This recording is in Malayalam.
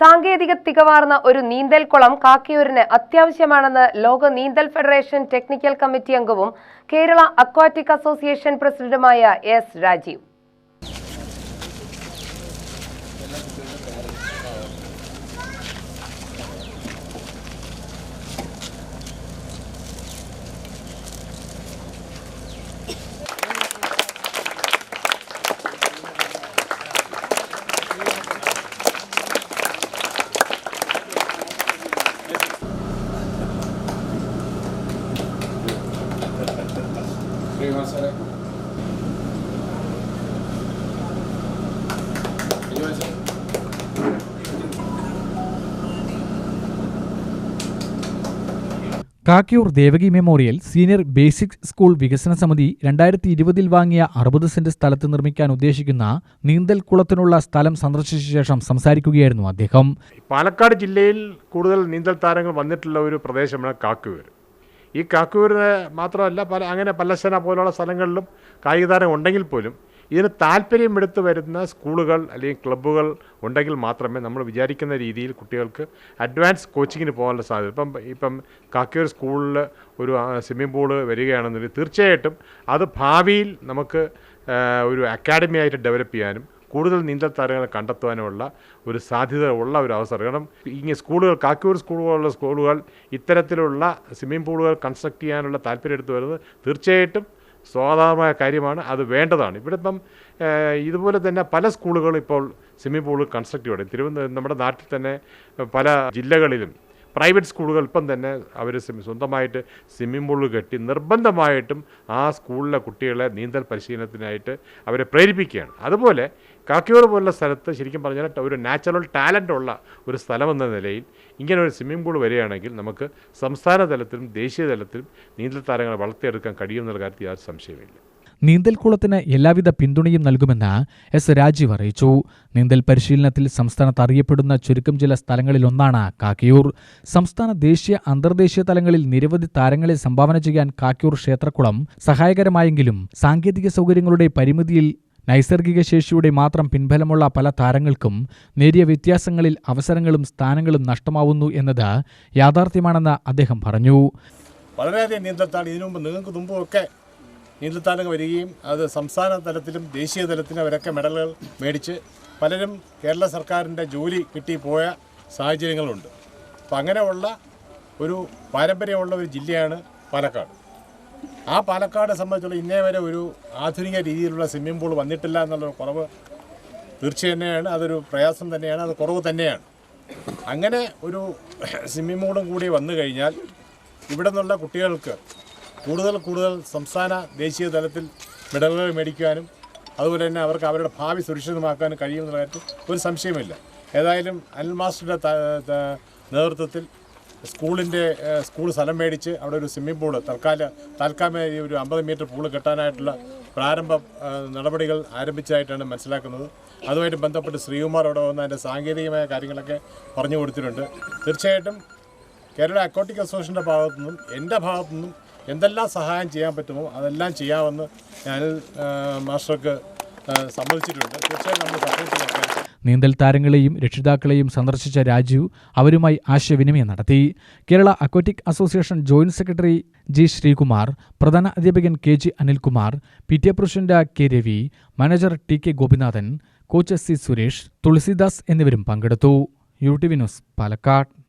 സാങ്കേതിക തികവാർന്ന ഒരു നീന്തൽക്കുളം കാക്കിയൂരിന് അത്യാവശ്യമാണെന്ന് ലോക നീന്തൽ ഫെഡറേഷൻ ടെക്നിക്കൽ കമ്മിറ്റി അംഗവും കേരള അക്വാറ്റിക് അസോസിയേഷൻ പ്രസിഡന്റുമായ S Rajeev. ശ്രീനിവാസനെ Kakkiyur Devaki memorial senior basic school വികസന സമിതി രണ്ടായിരത്തി ഇരുപതിൽ വാങ്ങിയ അറുപത് സെന്റ് സ്ഥലത്ത് നിർമ്മിക്കാൻ ഉദ്ദേശിക്കുന്ന നീന്തൽക്കുളത്തിനുള്ള സ്ഥലം സന്ദർശിച്ച ശേഷം സംസാരിക്കുകയായിരുന്നു അദ്ദേഹം. പാലക്കാട് ജില്ലയിൽ കൂടുതൽ നീന്തൽ താരങ്ങൾ വന്നിട്ടുള്ള ഒരു പ്രദേശമാണ് കാക്കൂർ ഈ കാക്കൂരിന് മാത്രമല്ല പല അങ്ങനെ പല്ലശ്ശന പോലുള്ള സ്ഥലങ്ങളിലും കായിക താരം ഉണ്ടെങ്കിൽ പോലും ഇതിന് താല്പര്യം എടുത്ത് വരുന്ന സ്കൂളുകൾ അല്ലെങ്കിൽ ക്ലബ്ബുകൾ ഉണ്ടെങ്കിൽ മാത്രമേ നമ്മൾ വിചാരിക്കുന്ന രീതിയിൽ കുട്ടികൾക്ക് അഡ്വാൻസ് കോച്ചിങ്ങിന് പോകാനുള്ള സാധ്യത. ഇപ്പം ഇപ്പം കാക്കൂർ സ്കൂളിൽ ഒരു സ്വിമ്മിംഗ് പൂൾ വരികയാണെന്നുണ്ടെങ്കിൽ തീർച്ചയായിട്ടും അത് ഭാവിയിൽ നമുക്ക് ഒരു അക്കാഡമി ആയിട്ട് ഡെവലപ്പ് ചെയ്യാനും കൂടുതൽ നീന്തൽ താരങ്ങളെ കണ്ടെത്തുവാനുമുള്ള ഒരു സാധ്യത ഉള്ള ഒരു അവസരം. കാരണം ഇങ്ങനെ സ്കൂളുകൾ കാക്കൂർ സ്കൂൾ പോലുള്ള സ്കൂളുകൾ ഇത്തരത്തിലുള്ള സ്വിമ്മിംഗ് പൂളുകൾ കൺസ്ട്രക്ട് ചെയ്യാനുള്ള താല്പര്യം എടുത്തു വരുന്നത് തീർച്ചയായിട്ടും സ്വാഭാവികമായ കാര്യമാണ്. അത് വേണ്ടതാണ്. ഇവിടെ ഇപ്പം ഇതുപോലെ തന്നെ പല സ്കൂളുകളും ഇപ്പോൾ സ്വിമ്മിംഗ് പൂൾ കൺസ്ട്രക്ട് ചെയ്യണം തിരുവനന്തപുരം നമ്മുടെ നാട്ടിൽ തന്നെ പല ജില്ലകളിലും പ്രൈവറ്റ് സ്കൂളുകൾ ഇപ്പം തന്നെ അവർ സ്വന്തമായിട്ട് സ്വിമ്മിംഗ് പൂൾ കെട്ടി നിർബന്ധമായിട്ടും ആ സ്കൂളിലെ കുട്ടികളെ നീന്തൽ പരിശീലനത്തിനായിട്ട് അവരെ പ്രേരിപ്പിക്കുകയാണ്. അതുപോലെ കാക്കിയൂർ പോലുള്ള സ്ഥലത്ത് ശരിക്കും പറഞ്ഞാൽ ഒരു നാച്ചുറൽ ടാലന്റ് ഉള്ള ഒരു സ്ഥലമെന്ന നിലയിൽ ഇങ്ങനെ ഒരു സ്വിമ്മിംഗ് പൂൾ വരികയാണെങ്കിൽ നമുക്ക് സംസ്ഥാന തലത്തിലും ദേശീയ തലത്തിലും നീന്തൽ താരങ്ങളെ വളർത്തിയെടുക്കാൻ കഴിയുമെന്നുള്ള കാര്യത്തിൽ യാതൊരു സംശയമില്ല നീന്തൽക്കുളത്തിന് എല്ലാവിധ പിന്തുണയും നൽകുമെന്ന് എസ് രാജീവ് അറിയിച്ചു. നീന്തൽ പരിശീലനത്തിൽ സംസ്ഥാനത്ത് അറിയപ്പെടുന്ന ചുരുക്കം ചില സ്ഥലങ്ങളിലൊന്നാണ് കാക്കിയൂർ. സംസ്ഥാന ദേശീയ അന്തർദേശീയ തലങ്ങളിൽ നിരവധി താരങ്ങളെ സംഭാവന ചെയ്യാൻ കാക്കിയൂർ ക്ഷേത്രക്കുളം സഹായകരമായെങ്കിലും സാങ്കേതിക സൗകര്യങ്ങളുടെ പരിമിതിയിൽ നൈസർഗിക ശേഷിയുടെ മാത്രം പിൻബലമുള്ള പല താരങ്ങൾക്കും നേരിയ വ്യത്യാസങ്ങളിൽ അവസരങ്ങളും സ്ഥാനങ്ങളും നഷ്ടമാവുന്നു എന്നത് യാഥാർത്ഥ്യമാണെന്ന് അദ്ദേഹം പറഞ്ഞു. വളരെയധികം നീന്തൽത്താളം. ഇതിനു മുമ്പ് നിങ്ങൾക്ക് മുമ്പുമൊക്കെ നീന്തൽത്താലങ്ങൾ വരികയും അത് സംസ്ഥാന തലത്തിലും ദേശീയ തലത്തിലും അവരൊക്കെ മെഡലുകൾ മേടിച്ച് പലരും കേരള സർക്കാരിന്റെ ജോലി കിട്ടിപ്പോയ പോയ സാഹചര്യങ്ങളുണ്ട്. അപ്പം അങ്ങനെയുള്ള ഒരു പാരമ്പര്യമുള്ള ഒരു ജില്ലയാണ് പാലക്കാട്. ആ പാലക്കാട് സംബന്ധിച്ചുള്ള ഇന്നേ വരെ ഒരു ആധുനിക രീതിയിലുള്ള സ്വിമ്മിംഗ് പൂൾ വന്നിട്ടില്ല എന്നുള്ളൊരു കുറവ് തീർച്ച തന്നെയാണ്. അതൊരു പ്രയാസം തന്നെയാണ്. അത് കുറവ് തന്നെയാണ്. അങ്ങനെ ഒരു സ്വിമ്മിംഗ് പൂളും കൂടി വന്നു കഴിഞ്ഞാൽ ഇവിടെ നിന്നുള്ള കുട്ടികൾക്ക് കൂടുതൽ കൂടുതൽ സംസ്ഥാന ദേശീയ തലത്തിൽ മെഡലുകൾ മേടിക്കുവാനും അതുപോലെ തന്നെ അവർക്ക് അവരുടെ ഭാവി സുരക്ഷിതമാക്കാനും കഴിയുമെന്നുള്ള കാര്യത്തിൽ ഒരു സംശയമില്ല ഏതായാലും അനിൽ മാസ്റ്ററുടെ നേതൃത്വത്തിൽ സ്കൂളിന്റെ സ്കൂൾ സ്ഥലം മേടിച്ച് അവിടെ ഒരു സ്വിമ്മിംഗ് പൂൾ തൽക്കാല താൽക്കാലിക ഒരു അമ്പത് മീറ്റർ പൂൾ കെട്ടാനായിട്ടുള്ള പ്രാരംഭ നടപടികൾ ആരംഭിച്ചതായിട്ടാണ് മനസ്സിലാക്കുന്നത്. അതുമായിട്ട് ബന്ധപ്പെട്ട് ശ്രീകുമാർ അവിടെ വന്ന് അതിന്റെ സാങ്കേതികമായ കാര്യങ്ങളൊക്കെ പറഞ്ഞു കൊടുത്തിട്ടുണ്ട്. തീർച്ചയായിട്ടും കേരള അക്കോട്ടിക് അസോസിയേഷന്റെ ഭാഗത്തു നിന്നും എന്റെ ഭാഗത്തു നിന്നും എന്തെല്ലാം സഹായം ചെയ്യാൻ പറ്റുമോ അതെല്ലാം ചെയ്യാമെന്ന് ഞാൻ മാസ്റ്റർക്ക് സമ്മതിച്ചിട്ടുണ്ട്. തീർച്ചയായും നമ്മൾ സപ്പോർട്ട് നീന്തൽ താരങ്ങളെയും രക്ഷിതാക്കളെയും സന്ദർശിച്ച രാജു അവരുമായി ആശയവിനിമയം നടത്തി. Kerala aquatic association joint secretary G Sreekumar പ്രധാന അധ്യാപകൻ K G Anilkumar P T A president K Ravi manager T K Gopinathan coach C Suresh Thulasidas എന്നിവരും പങ്കെടുത്തു. U T V news Palakkad.